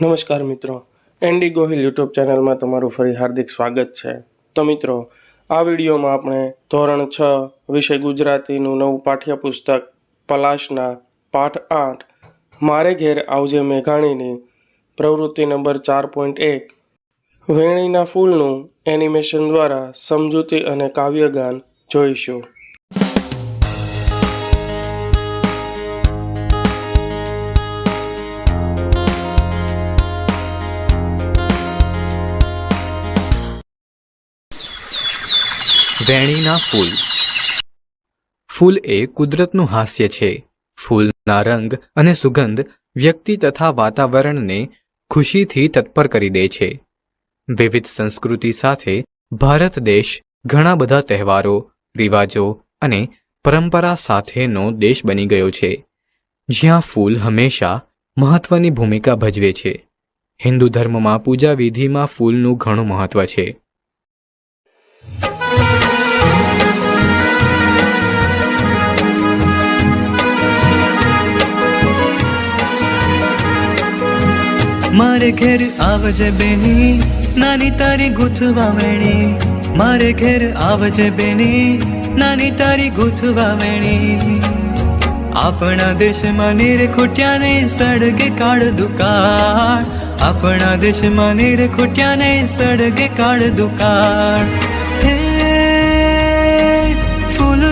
નમસ્કાર મિત્રો. Andy Gohil YouTube ચેનલમાં તમારું ફરી હાર્દિક સ્વાગત છે. તો મિત્રો, આ વિડીયોમાં આપણે ધોરણ છ વિષય ગુજરાતીનું નવું પાઠ્યપુસ્તક પલાશના પાઠ આઠ, મારે ઘેર આવજે મેઘાણીની પ્રવૃત્તિ નંબર ચાર પોઈન્ટ એક, વેણીના ફૂલનું એનિમેશન દ્વારા સમજૂતી અને કાવ્યગાન જોઈશું. વેણીના ફૂલ. ફૂલ એ કુદરતનું હાસ્ય છે. ફૂલના રંગ અને સુગંધ વ્યક્તિ તથા વાતાવરણને ખુશીથી તત્પર કરી દે છે. વિવિધ સંસ્કૃતિ સાથે ભારત દેશ ઘણા બધા તહેવારો, રિવાજો અને પરંપરા સાથેનો દેશ બની ગયો છે. જ્યાં ફૂલ હંમેશા મહત્વની ભૂમિકા ભજવે છે. હિન્દુ ધર્મમાં પૂજા વિધિમાં ફૂલનું ઘણું મહત્વ છે. મારે ઘેર આવજે બેની, નાની તારી ગૂંથવા વેણી મારે ઘેર આવજે બેની, નાની તારી ગૂંથવા વેણી આપણા દેશમાં નીર ખૂટ્યાને સળગે કાળ દુકાળ. આપણા દેશમાં નીર ખૂટ્યાને સળગે કાળ દુકાળ.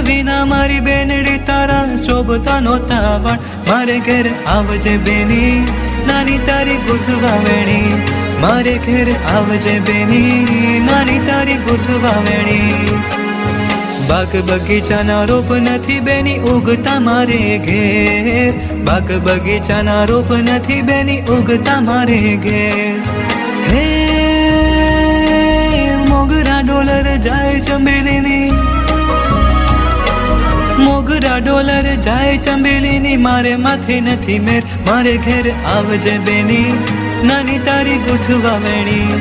વિના મારી બેનડી તારા શોભતા નહોતા પણ મારે ઘેર આવજે બેની નાની તારી ગુથવા વેણી મારે ઘેર આવજે બેની. નાની તારી ગુથવા વેણી બાગ બગીચાના રોપ નથી બેની, ઉગતા મારે ઘેર. બાગ બગીચાના રોપ નથી બેની, ઉગતા મારે ઘેર. ડોલર જાય ચંબેલીની મારે માથે નથી મેર. મારે ઘેર આવજે બેની, નાની તારી ગૂંથવા વેણી.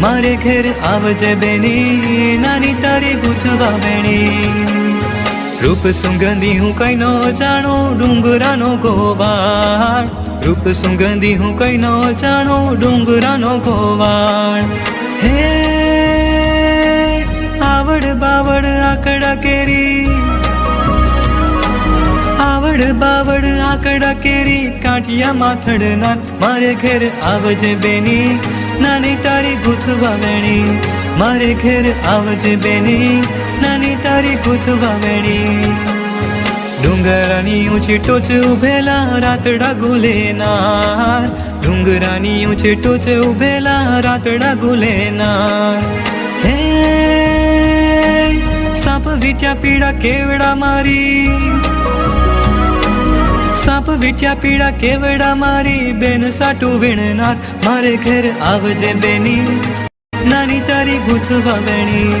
મારે ઘેર આવજે બેની, નાની તારી ગૂંથવા વેણી. રૂપ સુગંધી હું કઈ નો જાણો, ડુંગરાનો ગોવાળ. રૂપ સુગંધી હું કઈ નો જાણો, ડુંગરાનો ગોવાળ. હે, આવડ બાવડ આકડા કેરી. આવડ બાવડ આકડા કેરી, કાઠિયા માથડના મારે ઘેર આવજે બેની, નાની તારી ગુથવા વેણી. મારે ઘેર આવજે બેની, નાની તારી ગુથવા વેણી. ડુંગરાની ઊંચી ટોચ ઉભેલા રાતડા ગુલેનાર. ડુંગરાની ઊંચી ટોચ ઉભેલા રાતડા ગુલેનાર. હે, સાપ વીટ્યા પીડા કેવડા મારી. સાપ વીટ્યા પીડા કેવડા મારી બેન સાટું વીણનાર. મારે ઘેર આવજે બેની, નાની તારી ગુથવા વેણી.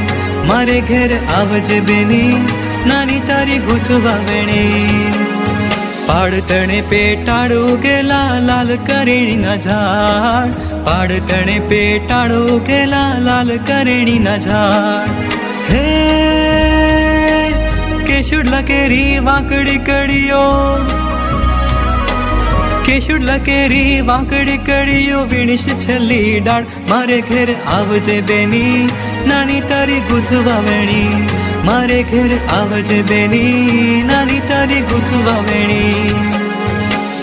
મારે ઘેર આવજે બેની, નાની તારી ગુથવા વેણી. પાડતણે પેટાળો ગેલા લાલ કરેણીના ઝાડ. પાડતણે પેટાળો ગેલા લાલ કરેણીના ઝાડ. હે કેશુડ કેરી વાંકડી કડીઓ કેશુડલા લકેરી, વાંકડી કડીઓ વીણીશ છેલ્લી ડાળ. મારે ઘેર આવજે બેની, નાની તારી ગુથવા વેણી. મારે ઘેર આવજે બેની, નાની તારી ગુથવા વેણી.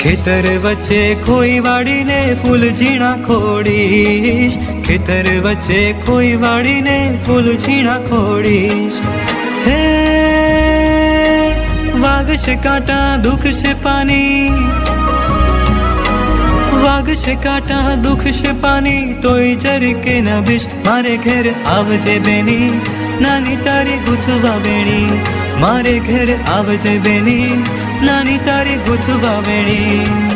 ખેતર વચ્ચે ખોઈ વાળીને ફૂલ ઝીણા ખોડીશ. ખેતર વચ્ચે ખોઈ વાળીને ફૂલ ઝીણા ખોડીશ. હે, વાગશે કાંટા, દુખશે પાણી વાગશે કાંટા દુખશે પાણી તોય જરીકે ન બીશ મારે ઘેર આવજે બેની નાની તારી ગુથવા વેણી મારે ઘેર આવજે બેની નાની તારી ગુથવા વેણી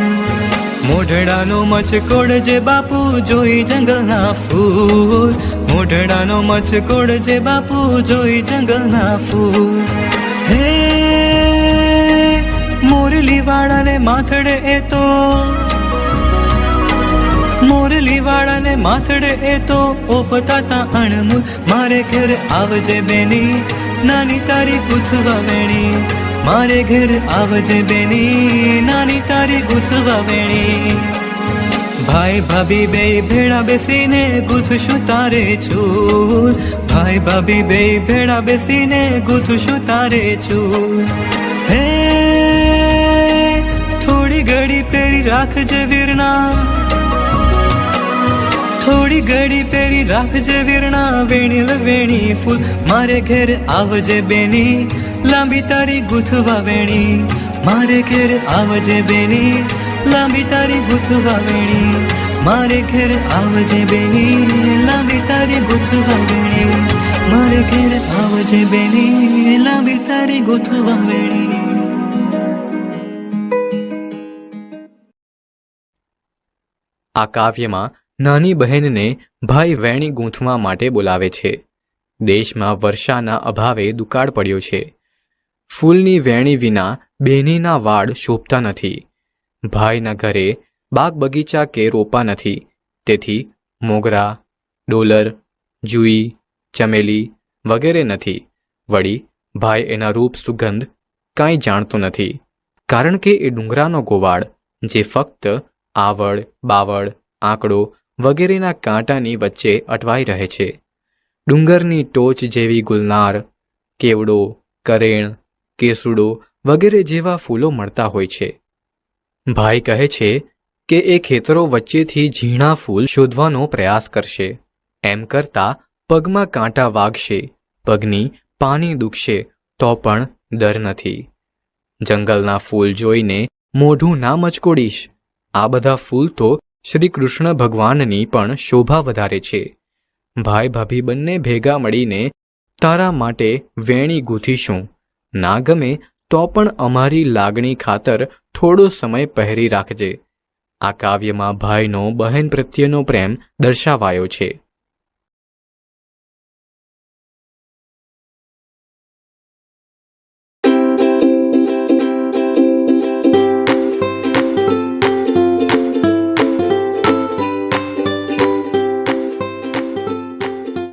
મોઢડાનો મચકોડ જે બાપુ જોઈ જંગલના ફૂલ મોઢડાનો મચકોડ જે બાપુ જોઈ જંગલના ફૂલ હે મોરલી વાળાને માથડે એ તો મોરલી વાળાને માથડે એ તો ઓપતા તા અણમૂલ. મારે ઘેર આવજે બેની, નાની તારી ગુથવા વેણી. મારે ઘેર આવજે બેની, નાની તારી ગુથવા વેણી. ભાઈ ભાભી બે ભેળા બેસીને ગુથશું તારે છું ભાઈ ભાભી બે ભેળા બેસીને ગુથશું તારે છું હે, થોડી ઘડી પેરી રાખજે વીરના થોડી ઘડી પેરી રાખજે વીરણા વેણીલ વેણી ફૂલ મારે ઘેર આવજે બેની લાંબી તારી ગુથવા વેણી મારે ઘેર આવજે બેની લાંબી તારી ગુથવા વેણી મારે ઘેર આવજે બેની લાંબી તારી ગુથવા વેણી મારે ઘેર આવજે બેની લાંબી તારી ગુથવા વેણી આ કાવ્યમાં નાની બહેનને ભાઈ વેણી ગૂંથવા માટે બોલાવે છે. દેશમાં વર્ષાના અભાવે દુકાળ પડ્યો છે. ફૂલની વેણી વિના બહેનીના વાળ શોભતા નથી. ભાઈના ઘરે બાગ બગીચા કે રોપા નથી. તેથી મોગરા, ડોલર, જુઈ, ચમેલી વગેરે નથી. વળી ભાઈ એના રૂપ સુગંધ કાંઈ જાણતો નથી. કારણ કે એ ડુંગરાનો ગોવાળ, જે ફક્ત આવડ બાવળ, આંકડો વગેરેના કાંટાની વચ્ચે અટવાઈ રહે છે. ડુંગરની ટોચ જેવી ગુલનાર, કેવડો, કરેણ, કેસુડો વગેરે જેવા ફૂલો મળતા હોય છે. ભાઈ કહે છે કે એ ખેતરો વચ્ચેથી ઝીણા ફૂલ શોધવાનો પ્રયાસ કરશે. એમ કરતા પગમાં કાંટા વાગશે, પગની પાણી દુખશે તો પણ દર નથી. જંગલના ફૂલ જોઈને મોઢું ના મચકોડીશ. આ બધા ફૂલ તો શ્રી કૃષ્ણ ભગવાનની પણ શોભા વધારે છે. ભાઈ ભાભી બંને ભેગા મળીને તારા માટે વેણી ગૂંથીશું. ના ગમે તો પણ અમારી લાગણી ખાતર થોડો સમય પહેરી રાખજે. આ કાવ્યમાં ભાઈનો બહેન પ્રત્યેનો પ્રેમ દર્શાવાયો છે.